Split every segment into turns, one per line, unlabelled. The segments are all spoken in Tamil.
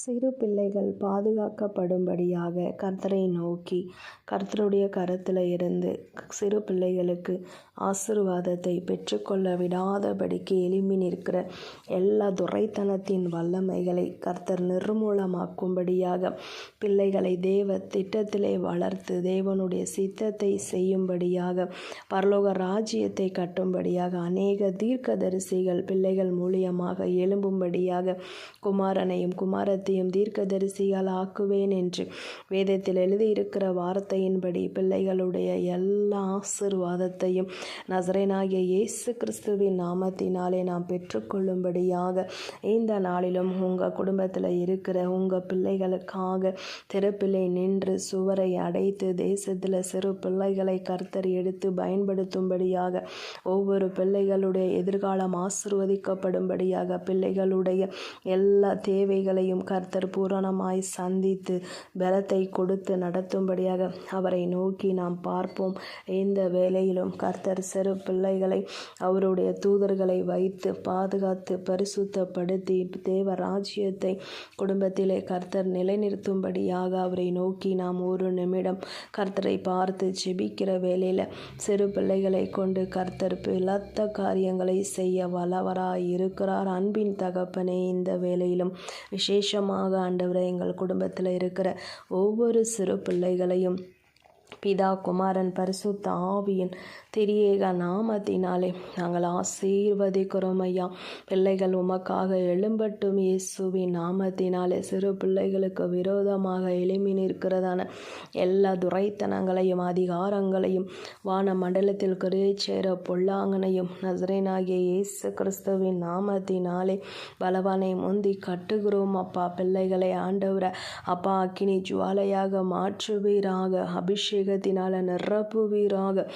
சிறு பிள்ளைகள் பாதுகாக்கப்படும்படியாக கர்த்தரை நோக்கி கர்த்தருடைய கரத்தில் இருந்து சிறு பிள்ளைகளுக்கு ஆசிர்வாதத்தை பெற்றுக்கொள்ள விடாதபடிக்கு எழும்பி நிற்கிற எல்லா துரைத்தனத்தின் வல்லமைகளை கர்த்தர் நிர்மூலமாக்கும்படியாக பிள்ளைகளை தேவ திட்டத்திலே வளர்த்து தேவனுடைய சித்தத்தை செய்யும்படியாக பரலோக ராஜ்யத்தை கட்டும்படியாக அநேக தீர்க்கதரிசிகள் பிள்ளைகள் மூலியமாக எழும்பும்படியாக குமாரனையும் குமாரத்தை எல்லாத்தையும் தீர்க்கதரிசியால் ஆக்குவேன் என்று வேதத்தில் எழுதியிருக்கிற வார்த்தையின்படி பிள்ளைகளுடைய எல்லா ஆசிர்வாதத்தையும் நசரேனாகிய இயேசு கிறிஸ்துவின் நாமத்தினாலே நாம் பெற்றுக்கொள்ளும்படியாக இந்த நாளிலும் உங்கள் குடும்பத்தில் இருக்கிற உங்கள் பிள்ளைகளுக்காக திறப்பிலே நின்று சுவரை அடைத்து தேசத்தில் சிறு பிள்ளைகளை கர்த்தர் எடுத்து பயன்படுத்தும்படியாக ஒவ்வொரு பிள்ளைகளுடைய எதிர்காலம் ஆசிர்வதிக்கப்படும்படியாக பிள்ளைகளுடைய எல்லா தேவைகளையும் கர்த்தர் பூரணமாய் சந்தித்து பலத்தை கொடுத்து நடத்தும்படியாக அவரை நோக்கி நாம் பார்ப்போம். இந்த வேளையிலும் கர்த்தர் சிறு பிள்ளைகளை அவருடைய தூதர்களை வைத்து பாதுகாத்து பரிசுத்தப்படுத்தி தேவ ராஜ்யத்தை குடும்பத்திலே கர்த்தர் நிலைநிறுத்தும்படியாக அவரை நோக்கி நாம் ஒரு நிமிடம் கர்த்தரை பார்த்து ஜெபிக்கிற வேலையில் சிறு பிள்ளைகளை கொண்டு கர்த்தர் பிளத்த காரியங்களை செய்ய வல்லவராய் இருக்கிறார் அன்பின் தகப்பனே இந்த வேலையிலும் விசேஷமாக ஆண்டவரை எங்கள் குடும்பத்தில் இருக்கிற ஒவ்வொரு சிறு பிள்ளைகளையும் பிதா குமாரன் பரிசுத்த ஆவியின் திரியேக நாமத்தினாலே நாங்கள் ஆசீர்வதிக்கிறோம் ஐயா. பிள்ளைகள் உமக்காக எழும்பட்டும் இயேசுவின் நாமத்தினாலே சிறு பிள்ளைகளுக்கு விரோதமாக எழுமி நிற்கிறதான எல்லா துரைத்தனங்களையும் அதிகாரங்களையும் வான மண்டலத்தில் கருவை சேர பொல்லாங்கனையும் நசரேனாகிய இயேசு கிறிஸ்துவின் நாமத்தினாலே பலவானை முந்தி கட்டுகிறோம் அப்பா. பிள்ளைகளை ஆண்டவர அப்பா அக்கினி ஜுவாலையாக மாற்றுவீராக. அபிஷேகத்தினால நிரப்புவீராக.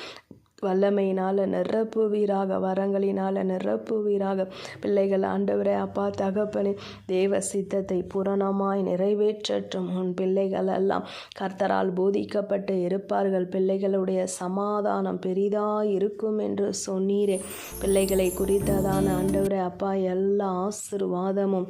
வல்லமையினால் நிரப்புவீராக. வரங்களினால் நிரப்புவீராக. பிள்ளைகள் ஆண்டவரே அப்பா தகப்பனே தேவ சித்தத்தை புரணமாய் நிறைவேற்றும் உன் பிள்ளைகள் எல்லாம் கர்த்தரால் போதிக்கப்பட்டு இருப்பார்கள். பிள்ளைகளுடைய சமாதானம் பெரிதாய் இருக்கும் என்று சொன்னீரே. பிள்ளைகளை குறித்ததான ஆண்டவரே அப்பா எல்லா ஆசிர்வாதமும்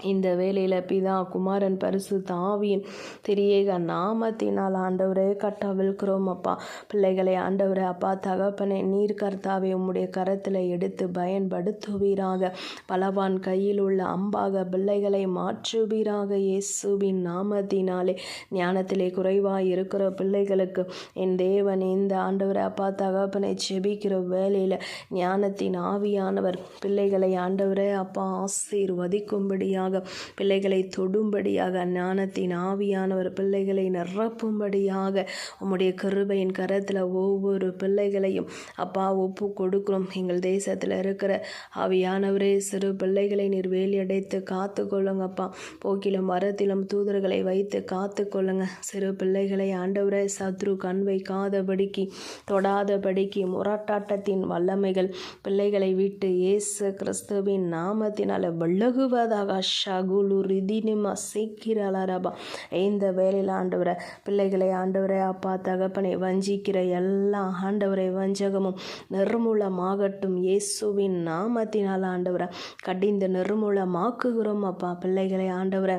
இந்த வேலையில் பிதா குமாரன் பரிசு தாவியின் திரியேக நாமத்தினால் ஆண்டவரே கட்டவிழ்கிறோம் அப்பா. பிள்ளைகளை ஆண்டவரே அப்பா தகப்பனை நீர் கர்த்தாவை உம்முடைய கரத்தில் எடுத்து பயன்படுத்துவீராக. பலவான் கையில் உள்ள அம்பாக பிள்ளைகளை மாற்றுவீராக இயேசுவின் நாமத்தினாலே. ஞானத்திலே குறைவாக இருக்கிற பிள்ளைகளுக்கு என் தேவன் இந்த ஆண்டவரை அப்பா தகப்பனை செபிக்கிற வேலையில் ஞானத்தின் ஆவியானவர். பிள்ளைகளை ஆண்டவரே அப்பா ஆசீர்வதிக்கும்படியாக ஆவியானவராக பிள்ளைகளை தொடும்படியாக ஞானத்தின் ஆவியானவர் பிள்ளைகளை நிரப்பும்படியாக உம்முடைய கருபையின் கரத்தில் ஒவ்வொரு பிள்ளைகளையும் அப்பா ஒப்பு கொடுக்கிறோம். எங்கள் தேசத்தில் இருக்கிற ஆவியானவரே சிறு பிள்ளைகளை நீர் வேலியடைத்து காத்து கொள்ளுங்கப்பா போக்கிலும் வரத்திலும் தூதர்களை வைத்து காத்து கொள்ளுங்க சிறு பிள்ளைகளை ஆண்டவரே சத்ரு கண் வைக்காதபடிக்கு தொடாதபடிக்கு முரட்டாட்டத்தின் வல்லமைகள் பிள்ளைகளை விட்டு இயேசு கிறிஸ்துவின் நாமத்தினால் விலகுவதாக ஷகுலு ரிதினிமா சீக்கிரலரபா இந்த வேலையில் ஆண்டவரை பிள்ளைகளை ஆண்டவரை அப்பா தகப்பனை வஞ்சிக்கிற எல்லா ஆண்டவரை வஞ்சகமும் நிர்மூலமாகட்டும். இயேசுவின் நாமத்தினால் ஆண்டவரை கடிந்து நிர்மூலமாக்குகிறோம் அப்பா. பிள்ளைகளை ஆண்டவரை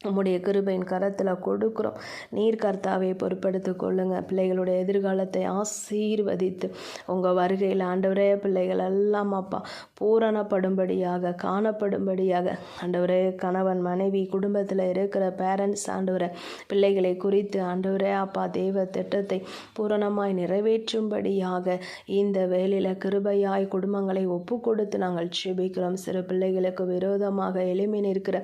உம்முடைய கிருபையின் கரத்தில் கொடுக்குறோம். நீர் கர்த்தாவை பொறுப்படுத்தி கொள்ளுங்கள் பிள்ளைகளுடைய எதிர்காலத்தை ஆசீர்வதித்து உங்கள் வருகையில் ஆண்டவரே பிள்ளைகள் எல்லாம் அப்பா பூரணப்படும்படியாக காணப்படும்படியாக. ஆண்டவரே கணவன் மனைவி குடும்பத்தில் இருக்கிற பேரண்ட்ஸ் ஆண்டவரை பிள்ளைகளை குறித்து ஆண்டவரே அப்பா தெய்வ திட்டத்தை பூரணமாய் நிறைவேற்றும்படியாக இந்த வேலையில் கிருபையாய் குடும்பங்களை ஒப்பு கொடுத்து நாங்கள் செபிக்கிறோம் சிறு பிள்ளைகளுக்கு விரோதமாக எளிமை நிற்கிற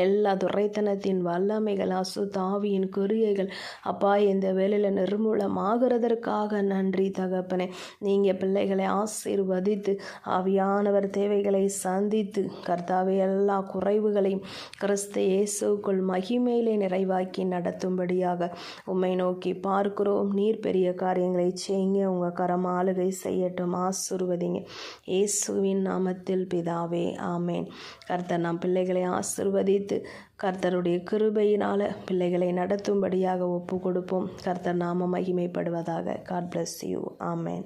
எல்லா துறைத்தன உலகத்தின் வல்லமைகள் அசுதாவியின் குறியைகள் அப்பா இந்த வேலையில் நிர்மூலமாகிறதற்காக நன்றி தகப்பனே. நீங்கள் பிள்ளைகளை ஆசீர்வதித்து ஆவியானவர் தேவைகளை சந்தித்து கர்த்தாவை எல்லா குறைவுகளையும் கிறிஸ்த இயேசுக்குள் மகிமையிலே நிறைவாக்கி நடத்தும்படியாக உம்மை நோக்கி பார்க்கிறோம். நீர் பெரிய காரியங்களை செய்யுங்க. உங்கள் கரம் ஆளுகை செய்யட்டும். ஆசிர்வதிங்க. இயேசுவின் நாமத்தில் பிதாவே ஆமேன். கர்த்தர் நம் பிள்ளைகளை ஆசிர்வதித்து கர்த்தருடைய கிருபையினால் பிள்ளைகளை நடத்தும்படியாக ஒப்பு கொடுப்போம் கர்த்தர் நாம மகிமைப்படுவதாக. God bless you amen